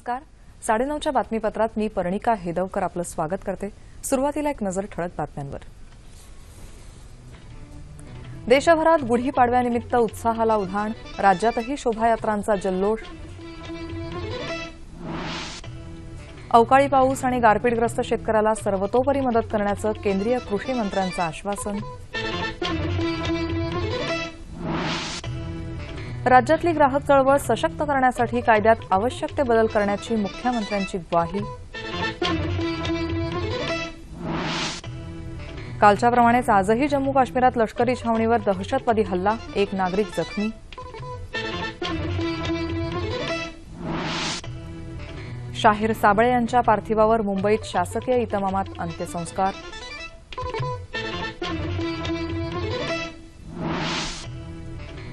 नमस्कार. साडेनऊच्या बातमीपत्रात मी पर्णिका हेदवकर आपलं स्वागत करते. सुरुवातीला एक नजर ठळक बातम्यांवर. देशभरात गुढीपाडव्यानिमित्त उत्साहाला उधाण राज्यातही शोभायात्रांचा जल्लोष. अवकाळी पाऊस आणि गारपीटग्रस्त शेतकऱ्याला सर्वतोपरी मदत करण्याचं केंद्रीय कृषी मंत्र्यांचं आश्वासन. राज्यातली ग्राहक चळवळ सशक्त करण्यासाठी कायद्यात आवश्यक ते बदल करण्याची मुख्यमंत्र्यांची ग्वाही. कालच्याप्रमाणेच आजही जम्मू काश्मीरात लष्करी छावणीवर दहशतवादी हल्ला एक नागरिक जखमी. शाहीर साबळे यांच्या पार्थिवावर मुंबईत शासकीय इतमामात अंत्यसंस्कार.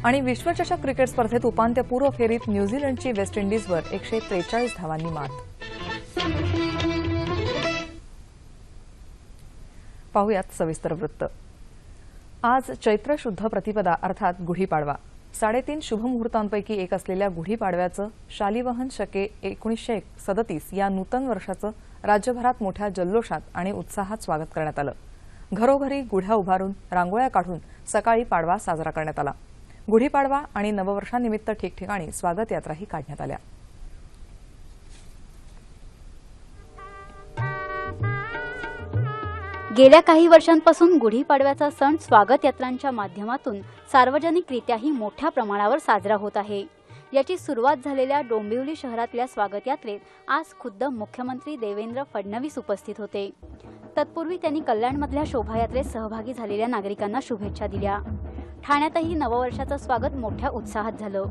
आणि विश्वचषक क्रिकेट स्पर्धेत उपांत्यपूर्व फेरीत न्यूझीलंडची वेस्ट इंडिजवर एकशे त्रेचाळीस धावांनी मात. पाहुयात सविस्तर वृत्त. आज चैत्र शुद्ध प्रतिपदा अर्थात गुढीपाडवा. साडेतीन शुभमुहूर्तांपैकी एक असलेल्या गुढीपाडव्याचं शालिवहन शके एकोणीसशे सदतीस या नूतन वर्षाचं राज्यभरात मोठ्या जल्लोषात आणि उत्साहात स्वागत करण्यात आलं. घरोघरी गुढ्या उभारून रांगोळ्या काढून सकाळी पाडवा साजरा करण्यात आला. गुढीपाडवा आणि नववर्षानिमित्त ठिकठिकाणी स्वागत यात्राही काढण्यात आल्या. गेल्या काही वर्षांपासून गुढीपाडव्याचा सण स्वागत यात्रांच्या माध्यमातून सार्वजनिकरित्याही मोठ्या प्रमाणावर साजरा होत आहे. याची सुरुवात झालेल्या डोंबिवली शहरातल्या स्वागत यात्रेत आज खुद्द मुख्यमंत्री देवेंद्र फडणवीस उपस्थित होते. तत्पूर्वी त्यांनी कल्याणमधल्या शोभायात्रेत सहभागी झालेल्या नागरिकांना शुभेच्छा दिल्या. ठाण्यातही नववर्षाचं स्वागत मोठ्या उत्साहात झालं.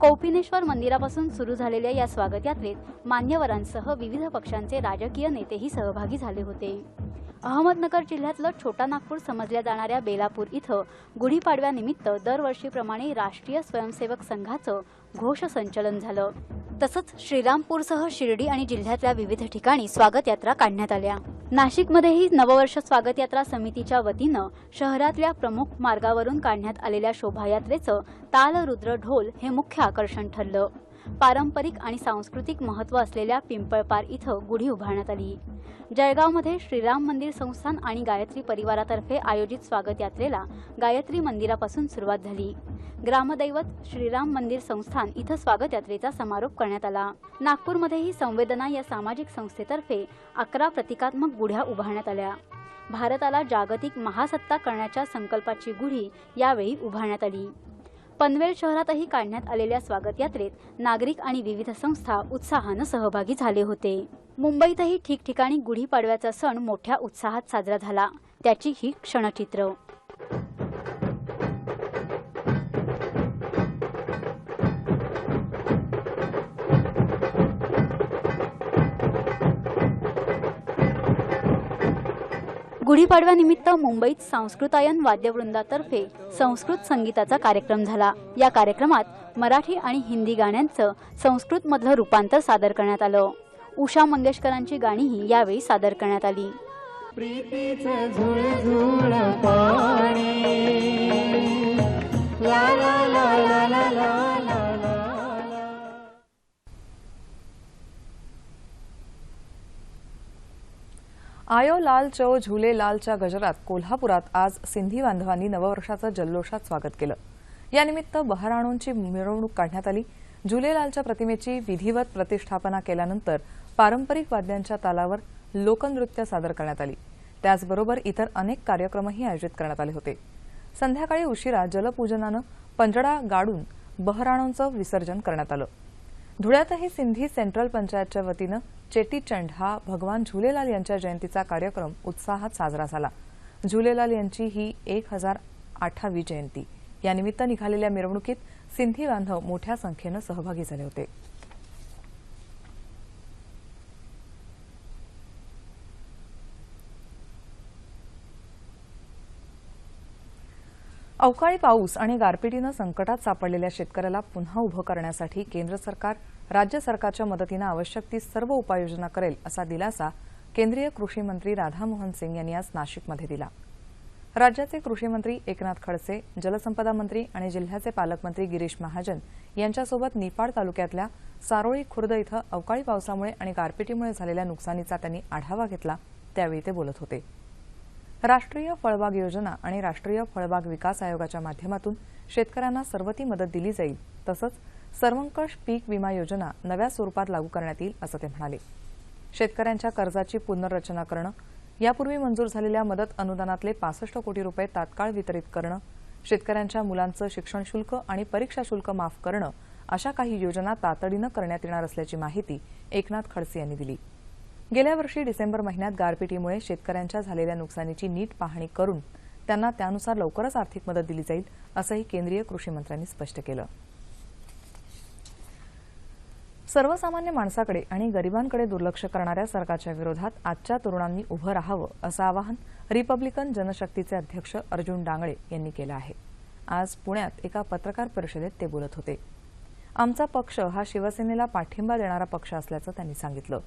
कौपिनेश्वर मंदिरापासून सुरू झालेल्या या स्वागत यात्रेत मान्यवरांसह विविध पक्षांचे राजकीय नेतेही सहभागी झाले होते. अहमदनगर जिल्ह्यातलं छोटा नागपूर समजल्या जाणाऱ्या बेलापूर इथं गुढीपाडव्यानिमित्त दरवर्षीप्रमाणे राष्ट्रीय स्वयंसेवक संघाचं घोष संचलन झालं. तसंच श्रीरामपूरसह शिर्डी आणि जिल्ह्यातल्या विविध ठिकाणी स्वागत यात्रा काढण्यात आल्या. नाशिकमध्येही नववर्ष स्वागत यात्रा समितीच्या वतीनं शहरातल्या प्रमुख मार्गावरून काढण्यात आलेल्या शोभायात्रेचं तालरुद्र ढोल हे मुख्य आकर्षण ठरलं. पारंपरिक आणि सांस्कृतिक महत्त्व असलेल्या पिंपळपार इथं गुढी उभारण्यात आली. जळगावमध्ये श्रीराम मंदिर संस्थान आणि गायत्री परिवारातर्फे आयोजित स्वागत यात्रेला गायत्री मंदिरापासून सुरुवात झाली. ग्रामदैवत श्रीराम मंदिर संस्थान इथं स्वागत यात्रेचा समारोप करण्यात आला. नागपूरमध्येही संवेदना या सामाजिक संस्थेतर्फे अकरा प्रतिकात्मक गुढ्या उभारण्यात आल्या. भारताला जागतिक महासत्ता करण्याच्या संकल्पाची गुढी यावेळी उभारण्यात आली. पनवेल शहरातही काढण्यात आलेल्या स्वागत यात्रेत नागरिक आणि विविध संस्था उत्साहानं सहभागी झाले होते. मुंबईतही ठिकठिकाणी गुढीपाडव्याचा सण मोठ्या उत्साहात साजरा झाला. त्याची ही क्षणचित्र. गुढीपाडव्यानिमित्त मुंबईत संस्कृतायन वाद्यवृंदातर्फे संस्कृत संगीताचा कार्यक्रम झाला. या कार्यक्रमात मराठी आणि हिंदी गाण्यांचं संस्कृतमधलं रूपांतर सादर करण्यात आलं. उषा मंगेशकरांची गाणीही यावेळी सादर करण्यात आली. प्रीतीचे झुळझुळ पाणी. ला ला ला ला ला ला. आयो लाल चो झुले लालच्या गजरात कोल्हापुरात आज सिंधी बांधवांनी नववर्षाचं जल्लोषात स्वागत केलं. यानिमित्त बहराणूंची मिरवणूक काढण्यात आली. झुलेलालच्या प्रतिमेची विधिवत प्रतिष्ठापना केल्यानंतर पारंपरिक वाद्यांच्या तालावर लोकनृत्य सादर करण्यात आली. त्याचबरोबर इतर अनेक कार्यक्रमही आयोजित करण्यात आले होते. संध्याकाळी उशिरा जलपूजनानं पंजडा गाडून बहराणूंचं विसर्जन करण्यात आलं. धुळ्यातही सिंधी सेंट्रल पंचायतच्या वतीनं चेटीचंड हा भगवान झुलेलाल यांच्या जयंतीचा कार्यक्रम उत्साहात साजरा झाला. झुलेलाल यांची ही एक हजार आठावी जयंती. यानिमित्त निघालेल्या मिरवणुकीत सिंधी बांधव मोठ्या संख्येनं सहभागी झाले होते. अवकाळी पाऊस आणि गारपिटीनं संकटात सापडलेल्या शेतकऱ्याला पुन्हा उभं करण्यासाठी केंद्र सरकार राज्य सरकारच्या मदतीनं आवश्यक ती सर्व उपाययोजना करेल असा दिलासा केंद्रीय कृषी मंत्री राधामोहन सिंग यांनी आज नाशिकमध्ये दिला. राज्याचे कृषी मंत्री एकनाथ खडसे जलसंपदा मंत्री आणि जिल्ह्याचे पालकमंत्री गिरीश महाजन यांच्यासोबत निफाड तालुक्यातल्या सारोळी खुर्द इथं अवकाळी पावसामुळे आणि गारपिटीमुळे झालेल्या नुकसानीचा त्यांनी आढावा घेतला त्यावेळी ते बोलत होते. राष्ट्रीय फळबाग योजना आणि राष्ट्रीय फळबाग विकास आयोगाच्या माध्यमातून शेतकऱ्यांना सर्वती मदत दिली जाईल तसंच सर्वंकष पीक विमा योजना नव्या स्वरूपात लागू करण्यात येईल असं ते म्हणाले. शेतकऱ्यांच्या कर्जाची पुनर्रचना करणं यापूर्वी मंजूर झालेल्या मदत अनुदानातले पासष्ट कोटी रुपये तात्काळ वितरित करणं शेतकऱ्यांच्या मुलांचं शिक्षण शुल्क आणि परीक्षा शुल्क माफ करणं अशा काही योजना तातडीनं करण्यात येणार असल्याची माहिती एकनाथ खडसे यांनी दिली. गेल्या वर्षी डिसेंबर महिन्यात गारपिटीमुळे शेतकऱ्यांच्या झालेल्या नुकसानीची नीट पाहणी करून त्यांना त्यानुसार लवकरच आर्थिक मदत दिली जाईल असंही केंद्रीय कृषीमंत्र्यांनी स्पष्ट केलं. सर्वसामान्य माणसाकडे आणि गरिबांकडे दुर्लक्ष करणाऱ्या सरकारच्या विरोधात आजच्या तरुणांनी उभं राहावं असं आवाहन रिपब्लिकन जनशक्तीचे अध्यक्ष अर्जुन डांगळे यांनी केलं आहे. आज पुण्यात एका पत्रकार परिषदेत ते बोलत होते. आमचा पक्ष हा शिवसेनेला पाठिंबा देणारा पक्ष असल्याचं त्यांनी सांगितलं.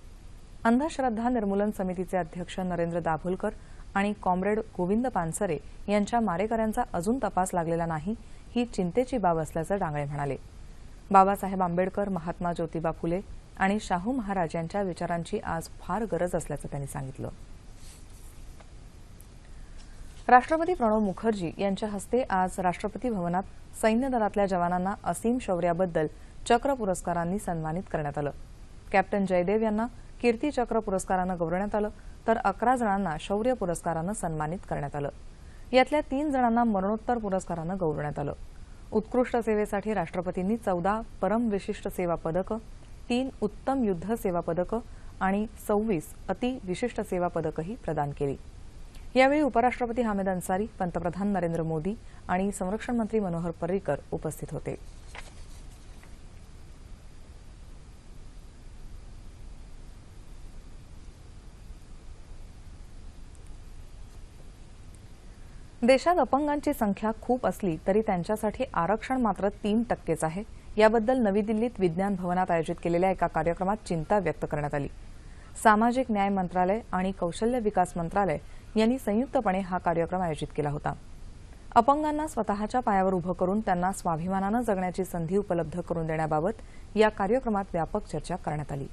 अंधश्रद्धा निर्मूलन समितीचे अध्यक्ष नरेंद्र दाभोलकर आणि कॉम्रेड गोविंद पानसरे यांच्या मारेकऱ्यांचा अजून तपास लागलेला नाही ही चिंतेची बाब असल्याचं डांगळे म्हणाले. बाबासाहेब आंबेडकर महात्मा ज्योतिबा फुले आणि शाहू महाराज यांच्या विचारांची आज फार गरज असल्याचं त्यांनी सांगितलं. राष्ट्रपती प्रणव मुखर्जी यांच्या हस्ते आज राष्ट्रपती भवनात सैन्य दलातल्या जवानांना असीम शौर्याबद्दल चक्र पुरस्कारांनी सन्मानित करण्यात आलं. कॅप्टन जयदेव यांना कीर्ती चक्र पुरस्कारानं गौरवण्यात आलं तर अकरा जणांना शौर्य पुरस्कारानं सन्मानित करण्यात आलं. यातल्या तीन जणांना मरणोत्तर पुरस्कारानं गौरवण्यात आलं. उत्कृष्ट सेवेसाठी राष्ट्रपतींनी चौदा परम विशिष्ट सेवा पदकं तीन उत्तम युद्ध सेवा पदकं आणि सव्वीस अति विशिष्ट सेवा पदकंही प्रदान केली. यावेळी उपराष्ट्रपती हामिद अन्सारी पंतप्रधान नरेंद्र मोदी आणि संरक्षण मंत्री मनोहर पर्रिकर उपस्थित होते. देशात अपंगांची संख्या खूप असली तरी त्यांच्यासाठी आरक्षण मात्र तीन टक्केच आहे. याबद्दल नवी दिल्लीत विज्ञान भवनात आयोजित केलेल्या एका कार्यक्रमात चिंता व्यक्त करण्यात आली. सामाजिक न्याय मंत्रालय आणि कौशल्य विकास मंत्रालय यांनी संयुक्तपणे हा कार्यक्रम आयोजित केला होता. अपंगांना स्वतःच्या पायावर उभं करून त्यांना स्वाभिमानानं जगण्याची संधी उपलब्ध करून देण्याबाबत या कार्यक्रमात व्यापक चर्चा करण्यात आली.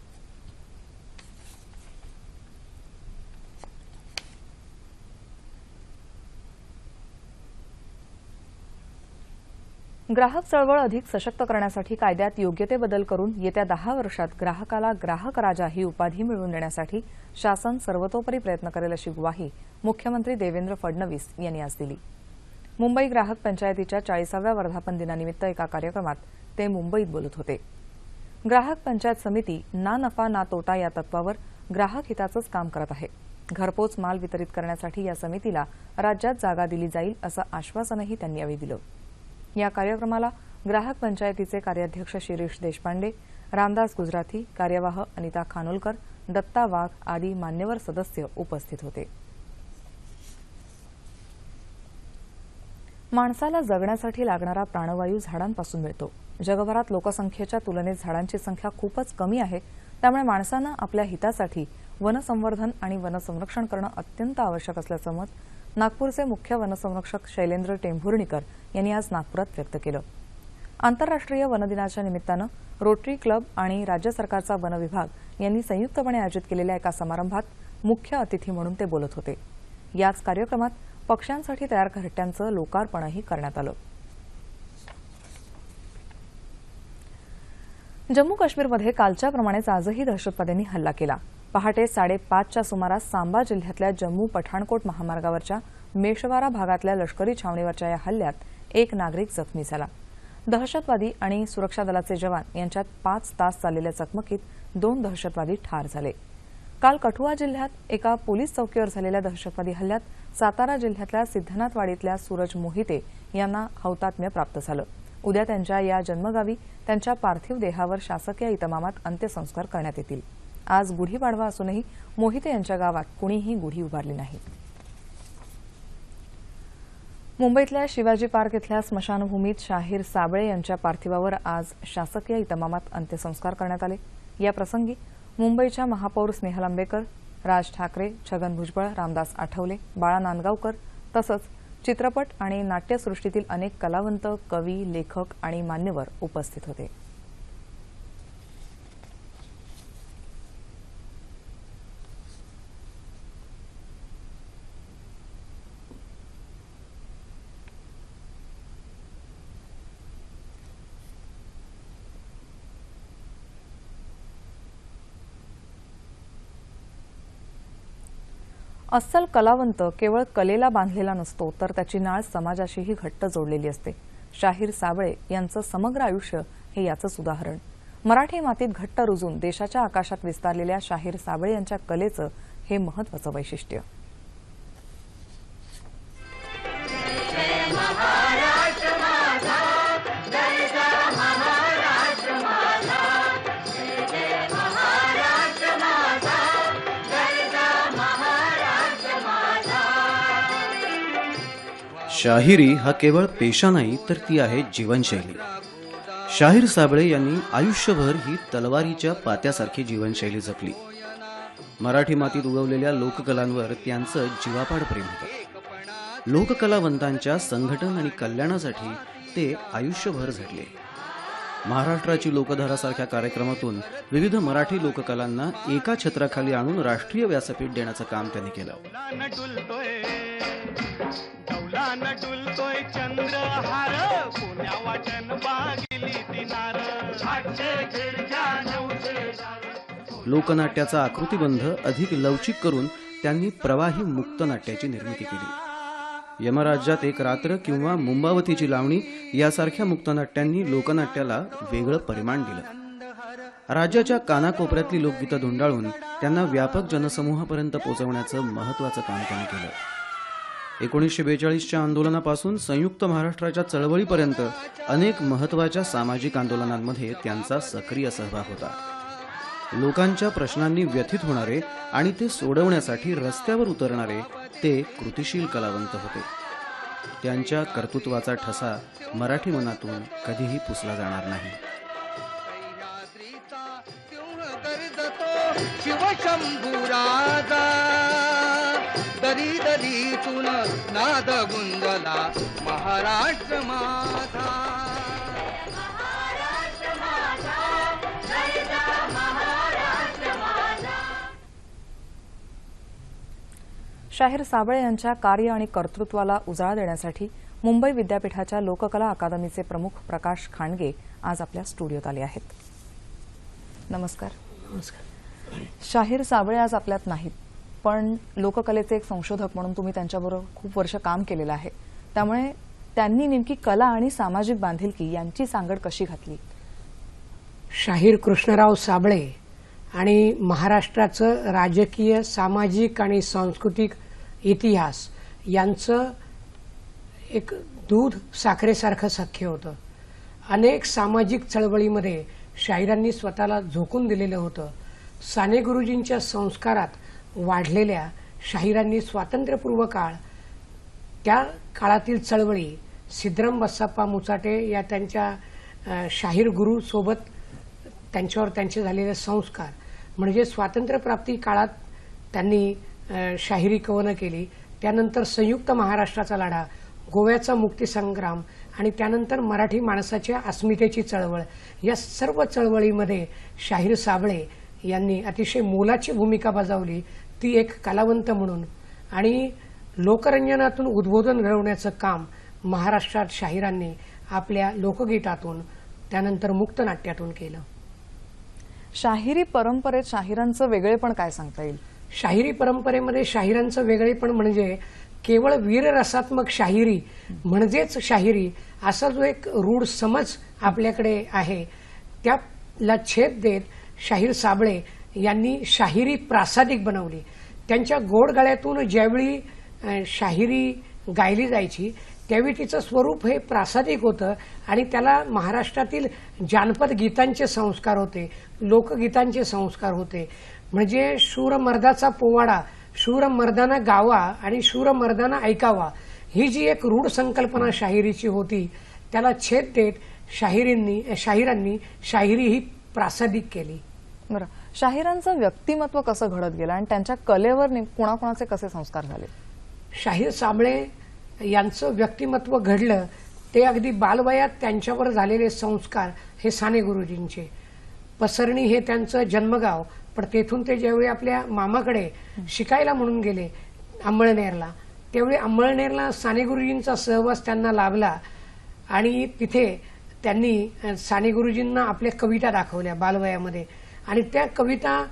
ग्राहक चळवळ अधिक सशक्त करण्यासाठी कायद्यात योग्य ते बदल करून येत्या दहा वर्षात ग्राहकाला ग्राहक राजा ही उपाधी मिळवून देण्यासाठी शासन सर्वतोपरी प्रयत्न करेल अशी ग्वाही मुख्यमंत्री देवेंद्र फडणवीस यांनी आज दिली. मुंबई ग्राहक पंचायतीच्या चाळीसाव्या वर्धापन दिनानिमित्त एका कार्यक्रमात ते मुंबईत बोलत होते. ग्राहक पंचायत समिती ना नफा ना तोटा या तत्वावर ग्राहक हिताचंच काम करत आहे. घरपोच माल वितरित करण्यासाठी या समितीला राज्यात जागा दिली जाईल असं आश्वासनही त्यांनी यावेळी दिलं. या कार्यक्रमाला ग्राहक पंचायतीचे कार्याध्यक्ष शिरीष देशपांडे रामदास गुजराथी कार्यवाह अनिता खानोलकर दत्ता वाघ आदी मान्यवर सदस्य उपस्थित होते. माणसाला जगण्यासाठी लागणारा प्राणवायू झाडांपासून मिळतो. जगभरात लोकसंख्येच्या तुलनेत झाडांची संख्या खूपच कमी आहे. त्यामुळे माणसानं आपल्या हितासाठी वनसंवर्धन आणि वनसंरक्षण करणं अत्यंत आवश्यक असल्याचं मत नागपूरचे मुख्य वनसंरक्षक शैलेंद्र टेंभुर्णीकर यांनी आज नागपुरात व्यक्त केलं. आंतरराष्ट्रीय वनदिनाच्या निमित्तानं रोटरी क्लब आणि राज्य सरकारचा वन विभाग यांनी संयुक्तपणे आयोजित केलेल्या एका समारंभात मुख्य अतिथी म्हणून ते बोलत होते. याच कार्यक्रमात पक्ष्यांसाठी तयार घरट्यांचं लोकार्पणही करण्यात आलं. जम्मू काश्मीरमध्ये कालच्या प्रमाणेच आजही दहशतवाद्यांनी हल्ला केला. पहाटे साडेपाचच्या सुमारास सांबा जिल्ह्यातल्या जम्मू पठाणकोट महामार्गावरच्या मेशवारा भागातल्या लष्करी छावणीवरच्या या हल्ल्यात एक नागरिक जखमी झाला. दहशतवादी आणि सुरक्षा दलाचे जवान यांच्यात पाच तास चाललेल्या चकमकीत दोन दहशतवादी ठार झाले. काल कठुआ जिल्ह्यात एका पोलीस चौकीवर झालेल्या दहशतवादी हल्ल्यात सातारा जिल्ह्यातल्या सिद्धनाथवाडीतल्या सूरज मोहिते यांना हौतात्म्य प्राप्त झालं. उद्या त्यांच्या या जन्मगावी त्यांच्या पार्थिव देहावर शासकीय इतमामात अंत्यसंस्कार करण्यात येतील. आज गुढीपाडवा असूनही मोहिते यांच्या गावात कुणीही गुढी उभारली नाही. मुंबईतल्या शिवाजी पार्क इथल्या स्मशानभूमीत शाहीर साबळे यांच्या पार्थिवावर आज शासकीय इतमामात अंत्यसंस्कार करण्यात आले. या प्रसंगी मुंबईच्या महापौर स्नेहल आंबेकर राज ठाकरे छगन भुजबळ रामदास आठवले बाळा नांदगावकर तसंच चित्रपट आणि नाट्यसृष्टीतील अनेक कलावंत कवी लेखक आणि मान्यवर उपस्थित होते. अस्सल कलावंत केवळ कलेला बांधलेला नसतो तर त्याची नाळ समाजाशीही घट्ट जोडलेली असते. शाहीर साबळे यांचं समग्र आयुष्य हे याचंच उदाहरण. मराठी मातीत घट्ट रुजून देशाच्या आकाशात विस्तारलेल्या शाहीर साबळे यांच्या कलेचं हे महत्वाचं वैशिष्ट्य. शाहिरी हा केवळ पेशा नाही तर ती आहे जीवनशैली. शाहीर साबळे यांनी आयुष्यभर ही तलवारीच्या पात्यासारखी जीवनशैली जपली. मराठी मातीत उगवलेल्या लोककलांवर त्यांचं जीवापाड प्रेम होतं. लोककलावंतांच्या संघटन आणि कल्याणासाठी ते आयुष्यभर झडले. महाराष्ट्राची लोकधारासारख्या कार्यक्रमातून विविध मराठी लोककलांना एका छत्राखाली आणून राष्ट्रीय व्यासपीठ देण्याचं काम त्यांनी केलं. डौलान डुलतोय चंद्रहार पुण्या वाचन बागिली दिनार. लोकनाट्याचा आकृतीबंध अधिक लवचिक करून त्यांनी प्रवाही मुक्त नाट्याची निर्मिती केली. यमराज्यात एक रात्र किंवा मुंबावतीची लावणी यासारख्या मुक्तनाट्यांनी लोकनाट्याला वेगळं परिमाण दिलं. राज्याच्या कानाकोपऱ्यातली लोकगीतं धुंडाळून त्यांना व्यापक जनसमूहापर्यंत पोहोचवण्याचं महत्वाचं काम त्यांनी केलं. एकोणीसशे बेचाळीसच्या आंदोलनापासून संयुक्त महाराष्ट्राच्या चळवळीपर्यंत अनेक महत्त्वाच्या सामाजिक आंदोलनांमध्ये त्यांचा सक्रिय सहभाग होता. लोकांच्या प्रश्नांनी व्यथित होणारे आणि ते सोडवण्यासाठी रस्त्यावर उतरणारे ते कृतिशील कलावंत होते. त्यांच्या कर्तृत्वाचा ठसा मराठी मनातून कधीही पुसला जाणार नाही. शिवशंभुराजा. दरी दरीतून नाद गुंजला महाराष्ट्र माझा. शाहीर साबळे यांच्या कार्य आणि कर्तृत्वाला उजाळा देण्यासाठी मुंबई विद्यापीठाच्या लोककला अकादमीचे प्रमुख प्रकाश खांडगे आज आपल्या स्टुडिओत आले आहेत. नमस्कार. शाहीर साबळे आज आपल्यात नाहीत. पण लोककलेचे एक संशोधक म्हणून तुम्ही त्यांच्याबरोबर खूप वर्ष काम केलेलं आहे. त्यामुळे त्यांनी नेमकी कला आणि सामाजिक बांधिलकी यांची सांगड कशी घातली? शाहीर कृष्णराव साबळे आणि महाराष्ट्राचं राजकीय सामाजिक आणि सांस्कृतिक इतिहास यांचं एक दूध साखरेसारखं सख्य होतं. अनेक सामाजिक चळवळीमध्ये शाहिरांनी स्वतःला झोकून दिलेलं होतं. साने गुरुजींच्या संस्कारात वाढलेल्या शाहिरांनी स्वातंत्र्यपूर्व काळ त्या काळातील चळवळी सिद्धराम बस्साप्पा मुचाटे या त्यांच्या शाहीर गुरु सोबत त्यांच्यावर त्यांचे झालेले संस्कार. म्हणजे स्वातंत्र्यप्राप्ती काळात त्यांनी शाहिरी कवनं केली. त्यानंतर संयुक्त महाराष्ट्राचा लढा गोव्याचा मुक्तीसंग्राम आणि त्यानंतर मराठी माणसाच्या अस्मितेची चळवळ. या सर्व चळवळीमध्ये शाहीर साबळे यांनी अतिशय मोलाची भूमिका बजावली. ती एक कलावंत म्हणून. आणि लोकरंजनातून उद्बोधन घडवण्याचं काम महाराष्ट्रात शाहिरांनी आपल्या लोकगीतातून त्यानंतर मुक्तनाट्यातून केलं. शाहिरी परंपरेत शाहिरांचं वेगळेपण काय सांगता येईल? शाहिरी परंपरेमध्ये शाहिरांचं वेगळेपण म्हणजे केवळ वीररसात्मक शाहिरी म्हणजेच शाहिरी असा जो एक रूढ समज आपल्याकडे आहे त्याला छेद देत शाहीर साबळे यांनी शाहिरी प्रासादिक बनवली. त्यांच्या गोडगळ्यातून ज्यावेळी शाहिरी गायली जायची त्यावेळी तिचं स्वरूप हे प्रासादिक होतं आणि त्याला महाराष्ट्रातील जानपद गीतांचे संस्कार होते लोकगीतांचे संस्कार होते. म्हणजे शूरमर्दाचा पोवाडा शूरमर्दानं गावा आणि शूरमर्दानं ऐकावा ही जी एक रूढ संकल्पना शाहिरीची होती त्याला छेद देत शाहिरींनी शाहिरांनी शाहिरी ही प्रासादिक केली. बरं. शाहिरांचं व्यक्तिमत्व कसं घडत गेलं आणि त्यांच्या कलेवर कुणाकुणाचे कसे संस्कार झाले? शाहीर साबळे यांचं व्यक्तिमत्व घडलं ते अगदी बालवयात त्यांच्यावर झालेले संस्कार हे साने गुरुजींचे. पसरणी हे त्यांचं जन्मगाव पण तेथून ते ज्यावेळी आपल्या मामाकडे शिकायला म्हणून गेले अंमळनेरला त्यावेळी अंमळनेरला साने गुरुजींचा सहवास त्यांना लाभला आणि तिथे त्यांनी साने गुरुजींना आपल्या कविता दाखवल्या बालवयामध्ये. आणि त्या कविता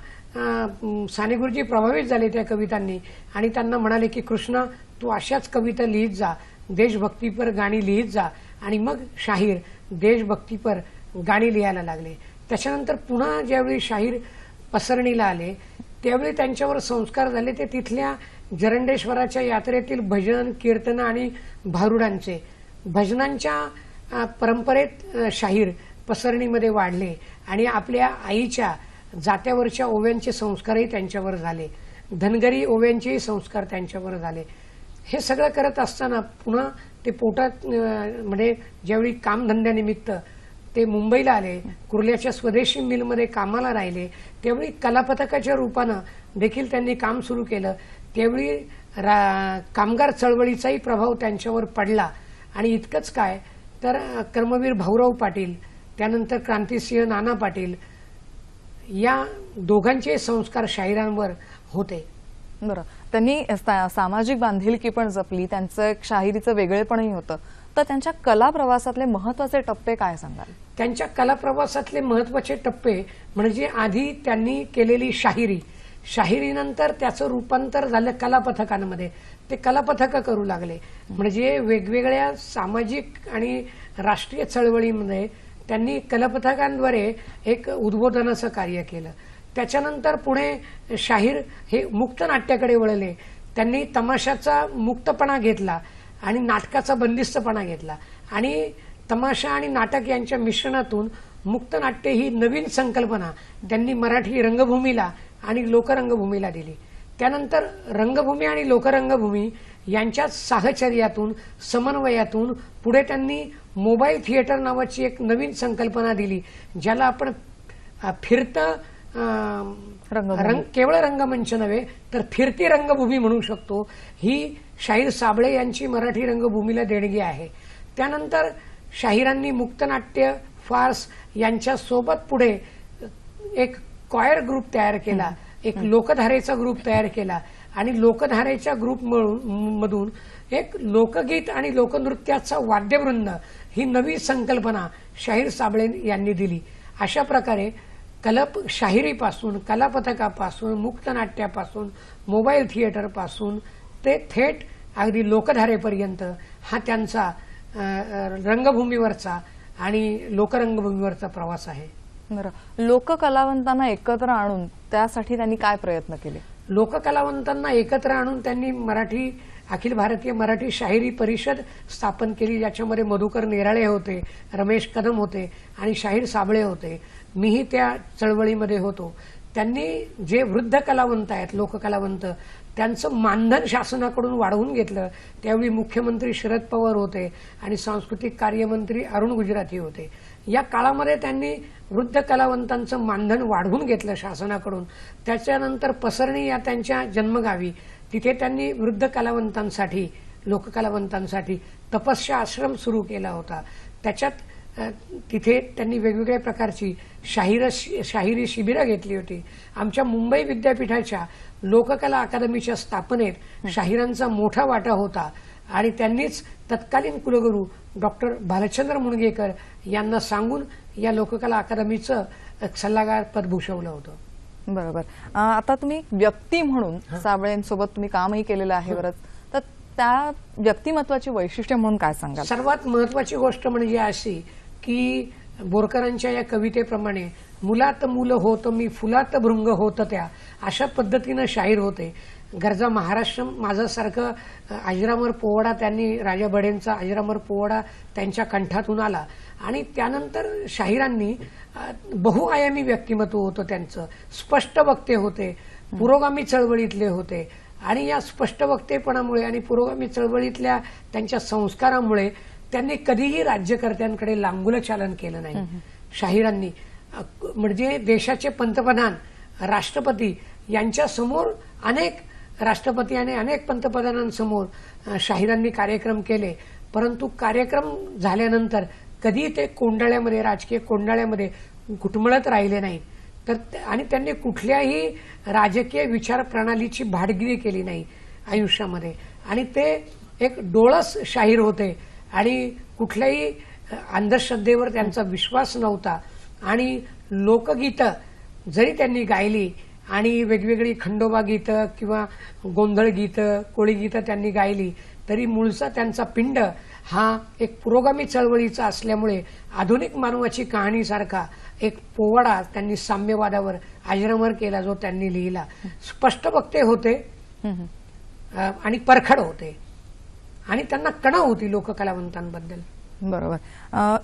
साने गुरुजी प्रभावित झाले त्या कवितांनी. आणि त्यांना म्हणाले की कृष्णा तू अशाच कविता लिहित जा. देशभक्तीपर गाणी लिहित जा. आणि मग शाहीर देशभक्तीपर गाणी लिहायला लागले. त्याच्यानंतर पुन्हा ज्यावेळी शाहीर पसरणीला आले त्यावेळी त्यांच्यावर संस्कार झाले ते तिथल्या जरंडेश्वराच्या यात्रेतील भजन कीर्तन आणि भारुडांचे. भजनांच्या परंपरेत शाहीर पसरणीमध्ये वाढले आणि आपल्या आईच्या जात्यावरच्या ओव्यांचे संस्कारही त्यांच्यावर झाले. धनगरी ओव्यांचेही संस्कार त्यांच्यावर झाले. हे सगळं करत असताना पुन्हा ते पोटात म्हणजे ज्यावेळी कामधंद्यानिमित्त ते मुंबईला आले कुर्ल्याच्या स्वदेशी मिलमध्ये कामाला राहिले त्यावेळी कलापथकाच्या रूपानं देखील त्यांनी काम सुरू केलं. त्यावेळी रा- कामगार चळवळीचाही प्रभाव त्यांच्यावर पडला. आणि इतकंच काय तर कर्मवीर भाऊराव पाटील त्यानंतर क्रांतिसिंह नाना पाटील या दोघांचे संस्कार शाहिरांवर होते. बरं. त्यांनी सामाजिक बांधिलकी पण जपली त्यांचं एक शाहिरीचं वेगळेपणही होतं. तर त्यांच्या कला प्रवासातले महत्त्वाचे टप्पे काय सांगाल? त्यांच्या कला प्रवासातले महत्त्वाचे टप्पे म्हणजे आधी त्यांनी केलेली शाहिरी शाहिरीनंतर त्याचं रूपांतर झालं कलापथकांमध्ये. ते कलापथकं करू लागले. म्हणजे वेगवेगळ्या सामाजिक आणि राष्ट्रीय चळवळीमध्ये त्यांनी कलापथकांद्वारे एक उद्बोधनाचं कार्य केलं. त्याच्यानंतर पुणे शाहीर हे मुक्त नाट्याकडे वळले. त्यांनी तमाशाचा मुक्तपणा घेतला आणि नाटकाचा बंदिस्तपणा घेतला. आणि तमाशा आणि नाटक यांच्या मिश्रणातून मुक्त नाट्य ही नवीन संकल्पना त्यांनी मराठी रंगभूमीला आणि लोकरंगभूमीला दिली. त्यानंतर रंगभूमी आणि लोकरंगभूमी यांच्या साहचर्यातून समन्वयातून पुढे त्यांनी मोबाईल थिएटर नावाची एक नवीन संकल्पना दिली ज्याला आपण फिरतं. रंग केवळ रंगमंच नव्हे तर फिरती रंगभूमी म्हणू शकतो. ही शाहीर साबळे यांची मराठी रंगभूमीला देणगी आहे. त्यानंतर शाहिरांनी मुक्तनाट्य फार्स यांच्या सोबत पुढे एक कॉयर ग्रुप तयार केला एक लोकधारेचा ग्रुप तयार केला आणि लोकधारेच्या ग्रुप मधून एक लोकगीत आणि लोकनृत्याचा वाद्यवृंद ही नवी संकल्पना शाहीर साबळे यांनी दिली. अशा प्रकारे कलप शाहिरीपासून कलापथकापासून मुक्तनाट्यापासून मोबाईल थिएटरपासून ते थेट अगदी लोकधारेपर्यंत हा त्यांचा रंगभूमीवरचा आणि लोकरंगभूमीवरचा प्रवास आहे. बरं. लोककलावंतांना एकत्र आणून त्यासाठी त्यांनी काय प्रयत्न केले? लोककलावंतांना एकत्र आणून त्यांनी मराठी अखिल भारतीय मराठी शाहिरी परिषद स्थापन केली ज्याच्यामध्ये मधुकर नेराळे होते रमेश कदम होते आणि शाहीर साबळे होते. मीही त्या चळवळीमध्ये होतो. त्यांनी जे वृद्ध कलावंत आहेत लोककलावंत त्यांचं मानधन शासनाकडून वाढवून घेतलं. त्यावेळी मुख्यमंत्री शरद पवार होते आणि सांस्कृतिक कार्यमंत्री अरुण गुजराती होते. या काळामध्ये त्यांनी वृद्ध कलावंतांचं मानधन वाढवून घेतलं शासनाकडून. त्याच्यानंतर पसरणी या त्यांच्या जन्मगावी. तिथे त्यांनी वृद्ध कलावंतांसाठी लोककलावंतांसाठी तपस्या आश्रम सुरू केला होता. त्याच्यात तिथे त्यांनी वेगवेगळ्या प्रकारची शाहीर शाहिरी शिबिरं घेतली होती. आमच्या मुंबई विद्यापीठाच्या लोककला अकादमीच्या स्थापनेत शाहिरांचा मोठा वाटा होता. आणि त्यांनीच तत्कालीन कुलगुरू डॉक्टर भालचंद्र मुणगेकर यांना सांगून या लोककला अकादमीचं सल्लागार पद भूषवलं होतं. बरोबर. आता तुम्ही व्यक्ती म्हणून साबळेंसोबत तुम्ही कामही केलेलं आहे बरंच. तर त्या व्यक्तिमत्वाची वैशिष्ट्य म्हणून काय सांगाल? सर्वात महत्वाची गोष्ट म्हणजे अशी की बोरकरांच्या या कवितेप्रमाणे मुलात मुल होत मी फुलात भृंग होत त्या अशा पद्धतीनं शाहीर होते. गरजा महाराष्ट्र माझ्यासारखं अजरामर पोवाडा त्यांनी राजा बडेंचा अजरामर पोवाडा त्यांच्या कंठातून आला. आणि त्यानंतर शाहिरांनी बहुआयामी व्यक्तिमत्व होतं त्यांचं. स्पष्ट वक्ते होते पुरोगामी चळवळीतले होते. आणि या स्पष्ट वक्तेपणामुळे आणि पुरोगामी चळवळीतल्या त्यांच्या संस्कारामुळे त्यांनी कधीही राज्यकर्त्यांकडे लांगुलं चालन केलं नाही. शाहिरांनी म्हणजे देशाचे पंतप्रधान राष्ट्रपती यांच्या समोर अनेक राष्ट्रपती आणि अनेक पंतप्रधानांसमोर शाहिरांनी कार्यक्रम केले. परंतु कार्यक्रम झाल्यानंतर कधी ते कोंडाळ्यामध्ये राजकीय कोंडाळ्यामध्ये घुटमळत राहिले नाही. तर आणि त्यांनी कुठल्याही राजकीय विचार प्रणालीची भाडगिरी केली नाही आयुष्यामध्ये. आणि ते एक डोळस शाहीर होते आणि कुठल्याही अंधश्रद्धेवर त्यांचा विश्वास नव्हता. आणि लोकगीतं जरी त्यांनी गायली आणि वेगवेगळी खंडोबा गीतं किंवा गोंधळ गीतं कोळी गीतं त्यांनी गायली तरी मूळचा त्यांचा पिंड हा एक पुरोगामी चळवळीचा असल्यामुळे आधुनिक मानवाची कहाणीसारखा एक पोवाडा त्यांनी साम्यवादावर आजरामर केला जो त्यांनी लिहिला. स्पष्ट वक्ते होते आणि परखड होते. आणि त्यांना कणा होती लोककलावंतांबद्दल. बरोबर.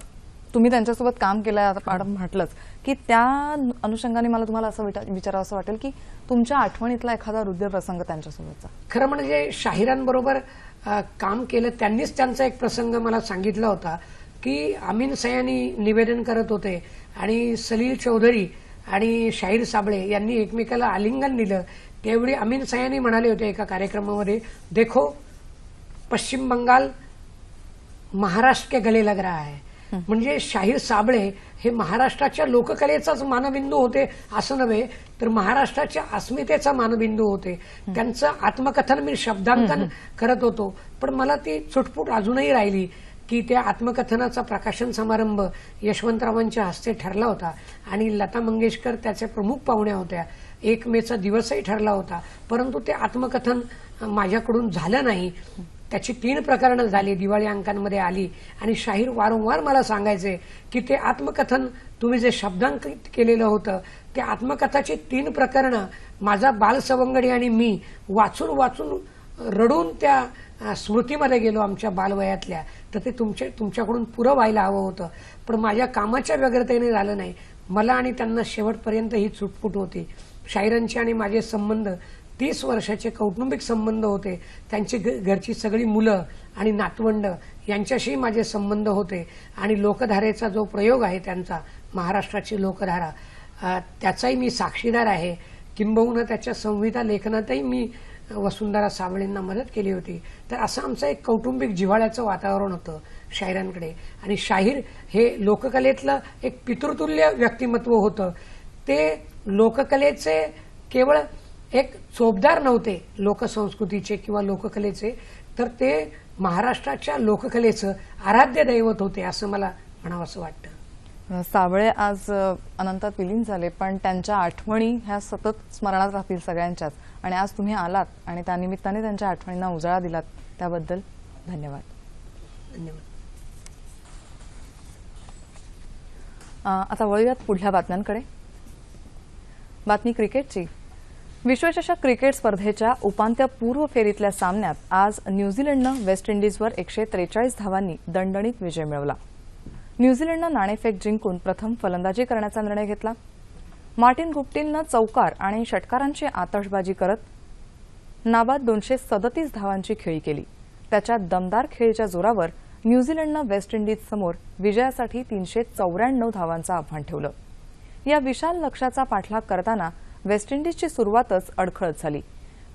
तुम्ही त्यांच्यासोबत काम केलं आता मॅडम म्हटलंच की त्या अनुषंगाने मला तुम्हाला असं विटा- असं वाटेल की तुमच्या आठवणीतला एखादा हृदय प्रसंग त्यांच्यासोबतचा. खरं म्हणजे शाहिरांबरोबर काम केलं त्यांनीच त्यांचा एक प्रसंग मला सांगितला होता की अमीन सयानी निवेदन करत होते आणि सलील चौधरी आणि शाहीर साबळे यांनी एकमेकाला आलिंगन दिलं. त्यावेळी अमीन सयानी म्हणाले होते एका कार्यक्रमामध्ये देखो पश्चिम बंगाल महाराष्ट्र के गले लग रहा है. म्हणजे शाहीर साबळे हे महाराष्ट्राच्या लोककलेचाच मानबिंदू होते असं नव्हे तर महाराष्ट्राच्या अस्मितेचा मानबिंदू होते. त्यांचं आत्मकथन मी शब्दांकन करत होतो पण मला ती चुटपुट अजूनही राहिली की त्या आत्मकथनाचा प्रकाशन समारंभ यशवंतरावांच्या हस्ते ठरला होता आणि लता मंगेशकर त्याच्या प्रमुख पाहुण्या होत्या. एक मेचा दिवसही ठरला होता परंतु ते आत्मकथन माझ्याकडून झालं नाही. त्याची तीन प्रकरणं झाली दिवाळी अंकांमध्ये आली. आणि शाहीर वारंवार मला सांगायचे की ते आत्मकथन तुम्ही जे शब्दांकित केलेलं होतं ते आत्मकथाची तीन प्रकरणं माझा बालसवंगडी आणि मी वाचून वाचून रडून त्या स्मृतीमध्ये गेलो आमच्या बालवयातल्या. तर ते तुमचे तुमच्याकडून पुरं व्हायला हवं होतं. पण माझ्या कामाच्या व्यग्रतेने झालं नाही. मला आणि त्यांना शेवटपर्यंत ही चुटपुट होती. शाहिरांचे आणि माझे संबंध तीस वर्षाचे कौटुंबिक संबंध होते. त्यांची घ- घरची सगळी मुलं आणि नातवंड यांच्याशी माझे संबंध होते. आणि लोकधारेचा जो प्रयोग आहे त्यांचा महाराष्ट्राची लोकधारा त्याचाही मी साक्षीदार आहे. किंबहुना त्याच्या संविधा लेखनातही मी वसुंधरा साबळेंना मदत केली होती. तर असं आमचं एक कौटुंबिक जिव्हाळ्याचं वातावरण होतं शाहिरांकडे आणि शाहीर हे लोककलेतलं एक पितृतुल्य व्यक्तिमत्व होतं. ते लोककलेचे केवळ एक चोपदार नव्हते लोकसंस्कृतीचे किंवा लोककलेचे तर ते महाराष्ट्राच्या लोककलेचं आराध्य दैवत होते असं मला म्हणावंसं वाटतं. अ, साबळे आज अनंतात विलीन झाले पण त्यांच्या आठवणी ह्या सतत स्मरणात राहतील सगळ्यांच्याच. आणि आज तुम्ही आलात आणि त्यानिमित्ताने त्यांच्या आठवणींना उजाळा दिलात त्याबद्दल धन्यवाद. धन्यवाद. आता वळूयात पुढल्या बातम्यांकडे. बातमी क्रिकेटची. विश्वचषक क्रिकेट स्पर्धेच्या उपांत्यपूर्व फेरीतल्या सामन्यात आज न्यूझीलंडनं वेस्ट इंडिजवर एकशे त्रेचाळीस धावांनी दणदणीत विजय मिळवला. न्यूझीलंडनं नाणेफेक जिंकून प्रथम फलंदाजी करण्याचा निर्णय घेतला. मार्टिन गुप्टीलनं चौकार आणि षटकारांची आतषबाजी करत नाबाद दोनशे सदतीस धावांची खेळी केली. त्याच्या दमदार खेळीच्या जोरावर न्यूझीलंडनं वेस्ट इंडिजसमोर विजयासाठी तीनशे चौऱ्याण्णव धावांचं आव्हान ठेवलं. या विशाल लक्ष्याचा पाठलाग करताना वेस्ट इंडिजची सुरुवातच अडखळत झाली.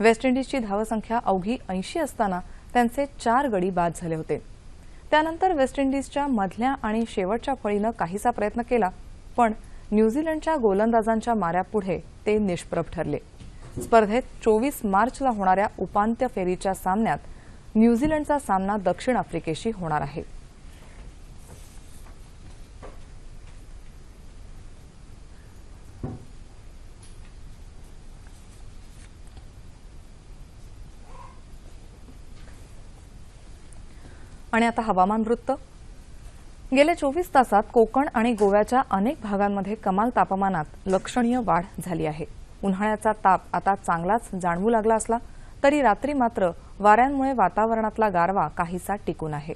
वेस्ट इंडिजची धावसंख्या अवघी ऐंशी असताना त्यांचे चार गडी बाद झाले होते. त्यानंतर वेस्ट इंडिजच्या मधल्या आणि शेवटच्या फळीनं काहीसा प्रयत्न केला पण न्यूझीलंडच्या गोलंदाजांच्या माऱ्यापुढे ते निष्प्रभ ठरले. स्पर्धेत चोवीस मार्चला होणाऱ्या उपांत्य फेरीच्या सामन्यात न्यूझीलंडचा सामना दक्षिण आफ्रिकेशी होणार आहे. आणि आता हवामान वृत्त. गेल्या चोवीस तासात कोकण आणि गोव्याच्या अनेक भागांमध्ये कमाल तापमानात लक्षणीय वाढ झाली आहे. उन्हाळ्याचा ताप आता चांगलाच जाणवू लागला असला तरी रात्री मात्र वाऱ्यांमुळे वातावरणातला गारवा काहीसा टिकून आहे.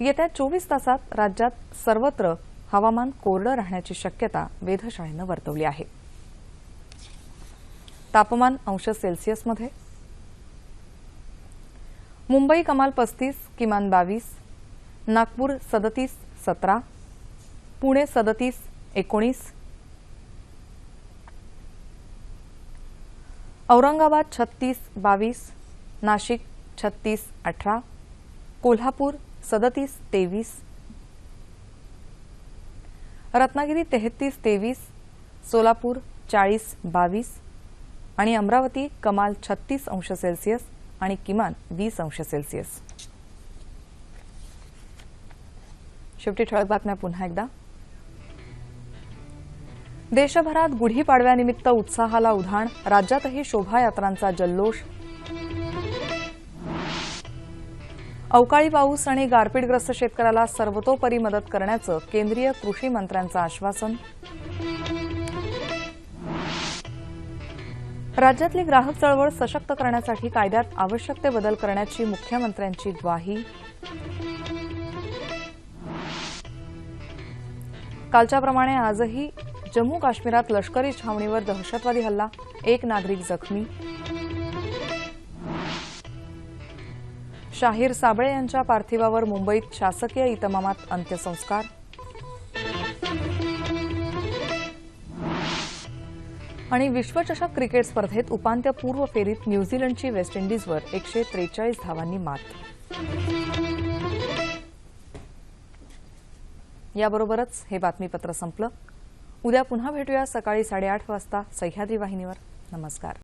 येत्या चोवीस तासात राज्यात सर्वत्र हवामान कोरडं राहण्याची शक्यता वेधशाळेनं वर्तवली आहे. तापमान अंश सेल्सिअसमध्ये मुंबई कमाल पस्तीस किमान बावीस नागपूर सदतीस सतरा पुणे सदतीस एकोणीस औरंगाबाद छत्तीस बावीस नाशिक छत्तीस अठरा कोल्हापूर सदतीस तेवीस रत्नागिरी तेहतीस तेवीस सोलापूर चाळीस बावीस आणि अमरावती कमाल छत्तीस अंश सेल्सिअस आणि किमान वीस अंश सेल्सिअस. शेवटी ठळक बातम्या पुन्हा एकदा. देशभरात गुढीपाडव्यानिमित्त उत्साहाला उधाण राज्यातही शोभायात्रांचा जल्लोष. अवकाळी पाऊस आणि गारपीटग्रस्त शेतकऱ्याला सर्वतोपरी मदत करण्याचं केंद्रीय कृषी मंत्र्यांचं आश्वासन. राज्यातली ग्राहक चळवळ सशक्त करण्यासाठी कायद्यात आवश्यक ते बदल करण्याची मुख्यमंत्र्यांची ग्वाही. कालच्याप्रमाणे आजही जम्मू काश्मीरात लष्करी छावणीवर दहशतवादी हल्ला एक नागरिक जखमी. शाहीर साबळे यांच्या पार्थिवावर मुंबईत शासकीय इतमामात अंत्यसंस्कार. आणि विश्वचषक क्रिकेट स्पर्धेत उपांत्यपूर्व फेरीत न्यूझीलंडची वेस्ट इंडिजवर एकशे त्रेचाळीस धावांनी मात. याबरोबरच हे बातमीपत्र संपलं. उद्या पुन्हा भेटूया सकाळी साडेआठ वाजता सह्याद्री वाहिनीवर. नमस्कार.